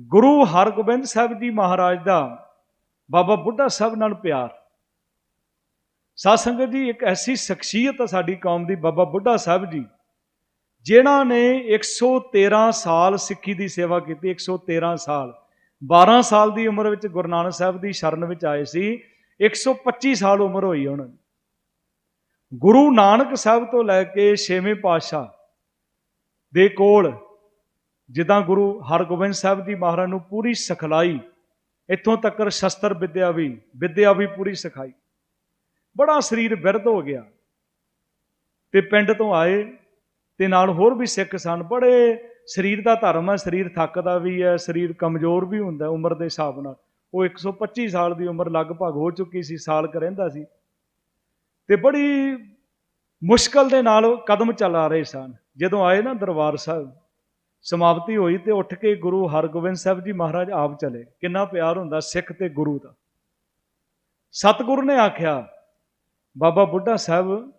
ਗੁਰੂ ਹਰਗੋਬਿੰਦ ਸਾਹਿਬ ਜੀ ਮਹਾਰਾਜ ਦਾ ਬਾਬਾ ਬੁੱਢਾ ਸਾਹਿਬ ਨਾਲ ਪਿਆਰ। ਸਾਧ ਸੰਗਤ ਜੀ, ਇੱਕ ਐਸੀ ਸ਼ਖਸੀਅਤ ਹੈ ਸਾਡੀ ਕੌਮ ਦੀ ਬਾਬਾ ਬੁੱਢਾ ਸਾਹਿਬ ਜੀ, ਜਿਨ੍ਹਾਂ ਨੇ 113 ਸਾਲ ਸਿੱਖੀ ਦੀ ਸੇਵਾ ਕੀਤੀ। 113 ਸਾਲ। 12 ਸਾਲ ਦੀ ਉਮਰ ਵਿੱਚ ਗੁਰੂ ਨਾਨਕ ਸਾਹਿਬ ਦੀ ਸ਼ਰਨ ਵਿੱਚ ਆਏ ਸੀ। 125 ਸਾਲ ਉਮਰ ਹੋਈ ਉਹਨਾਂ ਦੀ। ਗੁਰੂ ਨਾਨਕ ਸਾਹਿਬ ਤੋਂ ਲੈ ਕੇ ਛੇਵੇਂ ਪਾਤਸ਼ਾਹ ਦੇ ਕੋਲ ਜਿੱਦਾਂ ਗੁਰੂ ਹਰਗੋਬਿੰਦ ਸਾਹਿਬ ਜੀ ਮਹਾਰਾਜ ਨੂੰ ਪੂਰੀ ਸਿਖਲਾਈ, ਇੱਥੋਂ ਤੱਕ ਸ਼ਸਤਰ ਵਿਦਿਆ ਵੀ ਵਿਦਿਆ ਵੀ ਪੂਰੀ ਸਿਖਾਈ। ਬੜਾ ਸਰੀਰ ਬਿਰਧ ਹੋ ਗਿਆ। ਤੇ ਪਿੰਡ ਤੋਂ ਆਏ, ਤੇ ਨਾਲ ਹੋਰ ਵੀ ਸਿੱਖ ਸਨ। ਬੜੇ ਸਰੀਰ ਦਾ ਧਰਮ ਹੈ, ਸਰੀਰ ਥੱਕਦਾ ਵੀ ਹੈ, ਸਰੀਰ ਕਮਜ਼ੋਰ ਵੀ ਹੁੰਦਾ ਉਮਰ ਦੇ ਹਿਸਾਬ ਨਾਲ। ਉਹ 125 ਸਾਲ ਦੀ ਉਮਰ ਲਗਭਗ ਹੋ ਚੁੱਕੀ ਸੀ, ਸਾਲ ਕ ਰਹਿੰਦਾ ਸੀ। ਤੇ ਬੜੀ ਮੁਸ਼ਕਲ ਦੇ ਨਾਲ ਕਦਮ ਚਲਾ ਰਹੇ ਸਨ। ਜਦੋਂ ਆਏ ਨਾ ਦਰਬਾਰ ਸਾਹਿਬ ਸਮਾਪਤੀ ਹੋਈ ਤੇ ਉੱਠ ਕੇ ਗੁਰੂ ਹਰਗੋਬਿੰਦ ਸਾਹਿਬ ਜੀ ਮਹਾਰਾਜ ਆਪ ਚਲੇ। ਕਿੰਨਾ ਪਿਆਰ ਹੁੰਦਾ ਸਿੱਖ ਤੇ ਗੁਰੂ ਦਾ। ਸਤਿਗੁਰੂ ਨੇ ਆਖਿਆ, ਬਾਬਾ ਬੁੱਢਾ ਸਾਹਿਬ,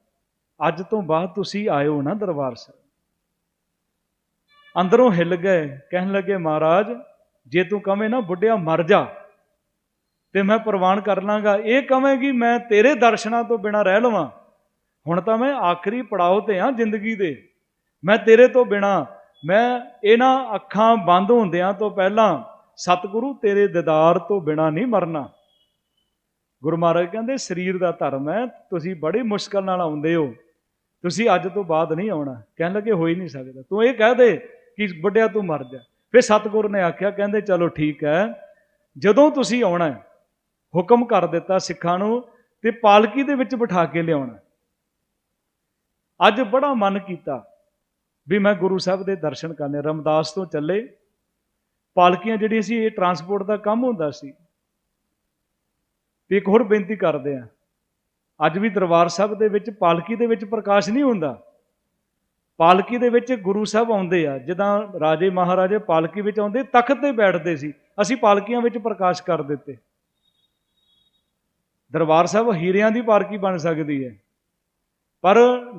ਅੱਜ ਤੋਂ ਬਾਅਦ ਤੁਸੀਂ ਆਇਓ ਨਾ ਦਰਬਾਰ ਸਾਹਿਬ। ਅੰਦਰੋਂ ਹਿੱਲ ਗਏ, ਕਹਿਣ ਲੱਗੇ, ਮਹਾਰਾਜ, ਜੇ ਤੂੰ ਕਵੇਂ ਨਾ ਬੁੱਢਿਆ ਮਰ ਜਾ, ਤੇ ਮੈਂ ਪ੍ਰਵਾਨ ਕਰ ਲਾਂਗਾ। ਇਹ ਕਵੇਂਗੀ, ਮੈਂ ਤੇਰੇ ਦਰਸ਼ਨਾਂ ਤੋਂ ਬਿਨਾ ਰਹਿ ਲਵਾਂ। ਹੁਣ ਤਾਂ ਮੈਂ ਆਖਰੀ ਪੜਾਅ ਤੇ ਆ ਜ਼ਿੰਦਗੀ ਦੇ। ਮੈਂ ਤੇਰੇ ਤੋਂ ਬਿਨਾ ਮੈਂ ਇਹਨਾਂ ਅੱਖਾਂ ਬੰਦ ਹੁੰਦਿਆਂ ਤੋਂ ਪਹਿਲਾਂ ਸਤਿਗੁਰੂ ਤੇਰੇ ਦੀਦਾਰ ਤੋਂ ਬਿਨਾ ਨਹੀਂ ਮਰਨਾ। ਗੁਰੂ ਮਹਾਰਾਜ ਕਹਿੰਦੇ ਸਰੀਰ ਦਾ ਧਰਮ ਹੈ ਤੁਸੀਂ ਬੜੀ ਮੁਸ਼ਕਲ ਨਾਲ ਆਉਂਦੇ ਹੋ। ਤੁਸੀਂ ਅੱਜ ਤੋਂ ਬਾਅਦ ਨਹੀਂ ਆਉਣਾ। ਕਹਿਣ ਲੱਗੇ ਹੋ ਹੀ ਨਹੀਂ ਸਕਦਾ। ਤੂੰ ਇਹ ਕਹਿ ਦੇ ਕਿ ਵੱਡਿਆ ਤੂੰ ਮਰ ਜਾ। ਫਿਰ ਸਤਿਗੁਰੂ ਨੇ ਆਖਿਆ ਕਹਿੰਦੇ ਚਲੋ ਠੀਕ ਹੈ ਜਦੋਂ ਤੁਸੀਂ ਆਉਣਾ ਹੈ, ਹੁਕਮ ਕਰ ਦਿੱਤਾ ਸਿੱਖਾਂ ਨੂੰ ਤੇ ਪਾਲਕੀ ਦੇ ਵਿੱਚ ਬਿਠਾ ਕੇ ਲਿਆਉਣਾ। ਅੱਜ ਬੜਾ ਮਨ ਕੀਤਾ। ਵੀ ਮੈਂ ਗੁਰੂ ਸਾਹਿਬ ਦੇ ਦਰਸ਼ਨ ਕਰਨੇ, ਰਮਦਾਸ ਤੋਂ ਚੱਲੇ। ਪਾਲਕੀਆਂ ਜਿਹੜੀਆਂ ਸੀ, ਇਹ ਟਰਾਂਸਪੋਰਟ ਦਾ ਕੰਮ ਹੁੰਦਾ ਸੀ। ਤੇ ਇੱਕ ਹੋਰ ਬੇਨਤੀ ਕਰਦੇ ਆ ਅੱਜ ਵੀ ਦਰਬਾਰ ਸਾਹਿਬ ਦੇ ਵਿੱਚ ਪਾਲਕੀ ਦੇ ਵਿੱਚ ਪ੍ਰਕਾਸ਼ ਨਹੀਂ ਹੁੰਦਾ। ਪਾਲਕੀ ਦੇ ਵਿੱਚ ਗੁਰੂ ਸਾਹਿਬ ਆਉਂਦੇ ਆ। ਜਿੱਦਾਂ ਰਾਜੇ ਮਹਾਰਾਜੇ ਪਾਲਕੀ ਵਿੱਚ ਆਉਂਦੇ, ਤਖਤ ਤੇ ਬੈਠਦੇ ਸੀ। ਅਸੀਂ ਪਾਲਕੀਆਂ ਵਿੱਚ ਪ੍ਰਕਾਸ਼ ਕਰ ਦਿੱਤੇ। ਦਰਬਾਰ ਸਾਹਿਬ ਹੀਰਿਆਂ ਦੀ ਪਾਲਕੀ ਬਣ ਸਕਦੀ ਹੈ। ਪਰ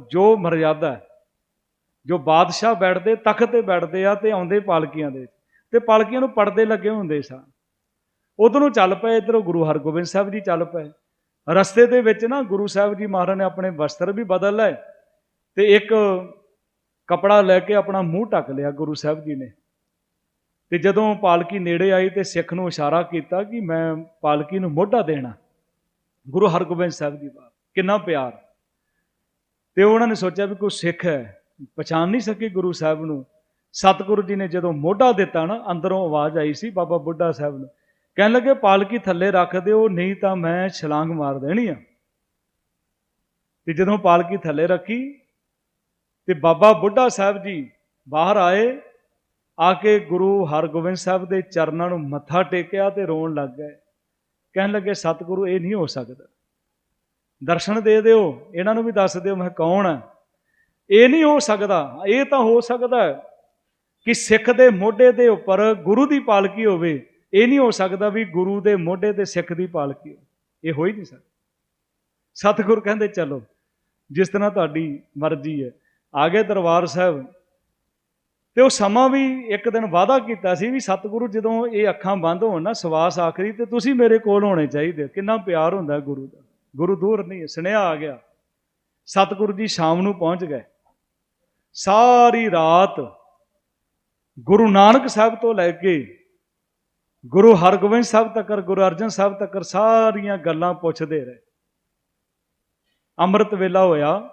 ਜੋ ਮਰਜ਼ਾਦਾ ਹੈ ਜੋ ਬਾਦਸ਼ਾਹ ਬੈਠਦੇ, ਤਖਤ ਤੇ ਬੈਠਦੇ ਆ ਤੇ ਆਉਂਦੇ ਪਾਲਕੀਆਂ ਦੇ ਤੇ ਪਾਲਕੀਆਂ ਨੂੰ ਪਰਦੇ ਲੱਗੇ ਹੁੰਦੇ ਸਨ ਉਧਰੋਂ ਚੱਲ ਪਏ, ਇਧਰੋਂ ਗੁਰੂ ਹਰਗੋਬਿੰਦ ਸਾਹਿਬ ਜੀ ਚੱਲ ਪਏ। ਰਸਤੇ ਦੇ ਵਿੱਚ ਨਾ ਗੁਰੂ ਸਾਹਿਬ ਜੀ ਮਹਾਰਾਜ ਨੇ ਆਪਣੇ ਵਸਤਰ ਵੀ ਬਦਲ ਲਏ ਤੇ ਇੱਕ ਕਪੜਾ ਲੈ ਕੇ ਆਪਣਾ ਮੂੰਹ ਢੱਕ ਲਿਆ ਗੁਰੂ ਸਾਹਿਬ ਜੀ ਨੇ। ਤੇ ਜਦੋਂ ਪਾਲਕੀ ਨੇੜੇ ਆਈ ਤੇ ਸਿੱਖ ਨੂੰ ਇਸ਼ਾਰਾ ਕੀਤਾ ਕਿ ਮੈਂ ਪਾਲਕੀ ਨੂੰ ਮੋਢਾ ਦੇਣਾ। ਗੁਰੂ ਹਰਗੋਬਿੰਦ ਸਾਹਿਬ ਜੀ ਬਾਤ, ਕਿੰਨਾ ਪਿਆਰ। ਤੇ ਉਹਨਾਂ ਨੇ ਸੋਚਿਆ ਵੀ ਕੋਈ ਸਿੱਖ ਹੈ। ਪਛਾਣ ਨਹੀਂ ਸਕੇ ਗੁਰੂ ਸਾਹਿਬ ਨੂੰ। ਸਤਿਗੁਰੂ ਜੀ ਨੇ ਜਦੋਂ ਮੋਢਾ ਦਿੱਤਾ ਨਾ, ਅੰਦਰੋਂ ਆਵਾਜ਼ ਆਈ ਸੀ ਬਾਬਾ ਬੁੱਢਾ ਸਾਹਿਬ ਨੂੰ। ਕਹਿਣ ਲੱਗੇ, ਪਾਲਕੀ ਥੱਲੇ ਰੱਖ ਦਿਓ, ਨਹੀਂ ਤਾਂ ਮੈਂ ਛਲਾਂਗ ਮਾਰ ਦੇਣੀ ਆ। ਤੇ ਜਦੋਂ ਪਾਲਕੀ ਥੱਲੇ ਰੱਖੀ ਤੇ ਬਾਬਾ ਬੁੱਢਾ ਸਾਹਿਬ ਜੀ ਬਾਹਰ ਆਏ, ਆ ਕੇ ਗੁਰੂ ਹਰਗੋਬਿੰਦ ਸਾਹਿਬ ਦੇ ਚਰਨਾਂ ਨੂੰ ਮੱਥਾ ਟੇਕਿਆ ਤੇ ਰੋਣ ਲੱਗ ਗਏ। ਕਹਿਣ ਲੱਗੇ, ਸਤਿਗੁਰੂ, ਇਹ ਨਹੀਂ ਹੋ ਸਕਦਾ। ਦਰਸ਼ਨ ਦੇ ਦਿਓ, ਇਹਨਾਂ ਨੂੰ ਵੀ ਦੱਸ ਦਿਓ, ਮੈਂ ਕੌਣ ਆ? ਇਹ ਨਹੀਂ ਹੋ ਸਕਦਾ, ਇਹ ਤਾਂ ਹੋ ਸਕਦਾ ਕਿ ਸਿੱਖ ਦੇ ਮੋਢੇ ਦੇ ਉੱਪਰ ਗੁਰੂ ਦੀ ਪਾਲਕੀ ਹੋਵੇ। ਇਹ ਨਹੀਂ ਹੋ ਸਕਦਾ ਵੀ ਗੁਰੂ ਦੇ ਮੋਢੇ ਤੇ ਸਿੱਖ ਦੀ ਪਾਲਕੀ ਹੋਵੇ। ਇਹ ਹੋ ਹੀ ਨਹੀਂ ਸਕਦਾ। ਸਤਿਗੁਰ ਕਹਿੰਦੇ, ਚਲੋ, ਜਿਸ ਤਰ੍ਹਾਂ ਤੁਹਾਡੀ ਮਰਜ਼ੀ ਹੈ। ਆ ਗਏ ਦਰਬਾਰ ਸਾਹਿਬ, ਤੇ ਉਹ ਸਮਾਂ ਵੀ ਇੱਕ ਦਿਨ ਵਾਅਦਾ ਕੀਤਾ ਸੀ ਵੀ ਸਤਿਗੁਰੂ ਜਦੋਂ ਇਹ ਅੱਖਾਂ ਬੰਦ ਹੋਣ ਨਾ, ਸਵਾਸ ਆਖਰੀ, ਤੇ ਤੁਸੀਂ ਮੇਰੇ ਕੋਲ ਹੋਣੇ ਚਾਹੀਦੇ। ਕਿੰਨਾ ਪਿਆਰ ਹੁੰਦਾ ਗੁਰੂ ਦਾ। ਗੁਰੂ ਦੂਰ ਨਹੀਂ, ਸੁਨੇਹਾ ਆ ਗਿਆ। ਸਤਿਗੁਰੂ ਜੀ ਸ਼ਾਮ ਨੂੰ ਪਹੁੰਚ ਗਏ। ਸਾਰੀ ਰਾਤ ਗੁਰੂ ਨਾਨਕ ਸਾਹਿਬ ਤੋਂ ਲੈ ਕੇ ਗੁਰੂ ਹਰਗੋਬਿੰਦ ਸਾਹਿਬ ਤੱਕ, ਗੁਰੂ ਅਰਜਨ ਸਾਹਿਬ ਤੱਕ ਸਾਰੀਆਂ ਗੱਲਾਂ ਪੁੱਛਦੇ ਰਹੇ। ਅੰਮ੍ਰਿਤ ਵੇਲਾ ਹੋਇਆ।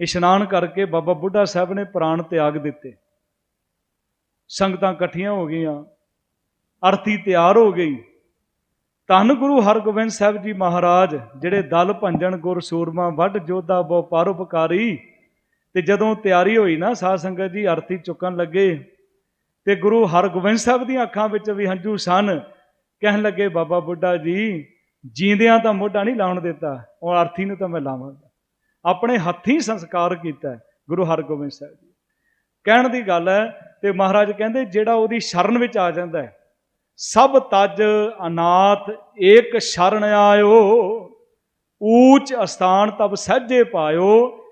ਇਸ਼ਨਾਨ ਕਰਕੇ ਬਾਬਾ ਬੁੱਢਾ ਸਾਹਿਬ ਨੇ ਪ੍ਰਾਣ ਤਿਆਗ ਦਿੱਤੇ। ਸੰਗਤਾਂ ਇਕੱਠੀਆਂ ਹੋ ਗਈਆਂ। ਅਰਥੀ ਤਿਆਰ ਹੋ ਗਈ। ਧੰਨ ਗੁਰੂ ਹਰਗੋਬਿੰਦ ਸਾਹਿਬ ਜੀ ਮਹਾਰਾਜ, ਜਿਹੜੇ ਦਲ ਭੰਜਨ ਗੁਰ ਸੂਰਮਾ ਵੱਡ ਜੋਧਾ ਬਹੁ ਪਰਉਪਕਾਰੀ ਤੇ ਜਦੋਂ ਤਿਆਰੀ ਹੋਈ ਨਾ, ਸਾਧ ਸੰਗਤ ਜੀ ਅਰਥੀ ਚੁੱਕਣ ਲੱਗੇ ਤੇ ਗੁਰੂ ਹਰਗੋਬਿੰਦ ਸਾਹਿਬ ਦੀਆਂ ਅੱਖਾਂ ਵਿੱਚ ਵੀ ਹੰਝੂ ਸਨ, ਕਹਿਣ ਲੱਗੇ, ਬਾਬਾ ਬੁੱਢਾ ਜੀ, ਜੀਂਦਿਆਂ ਤਾਂ ਮੋਢਾ ਨਹੀਂ ਲਾਉਣ ਦਿੱਤਾ, ਉਹ ਅਰਥੀ ਨੂੰ ਤਾਂ ਮੈਂ ਲਾਵਾਂਗਾ। ਆਪਣੇ ਹੱਥੀਂ ਸੰਸਕਾਰ ਕੀਤਾ ਗੁਰੂ ਹਰਗੋਬਿੰਦ ਸਾਹਿਬ ਜੀ। ਕਹਿਣ ਦੀ ਗੱਲ ਹੈ ਤੇ ਮਹਾਰਾਜ ਕਹਿੰਦੇ, ਜਿਹੜਾ ਉਹਦੀ ਸ਼ਰਨ ਵਿੱਚ ਆ ਜਾਂਦਾ ਹੈ, ਸਭ ਤਜ ਅਨਾਥ ਏਕ ਸ਼ਰਨ ਆਇਓ, ਊਚ ਅਸਥਾਨ ਤਬ ਸਹਜੇ ਪਾਇਓ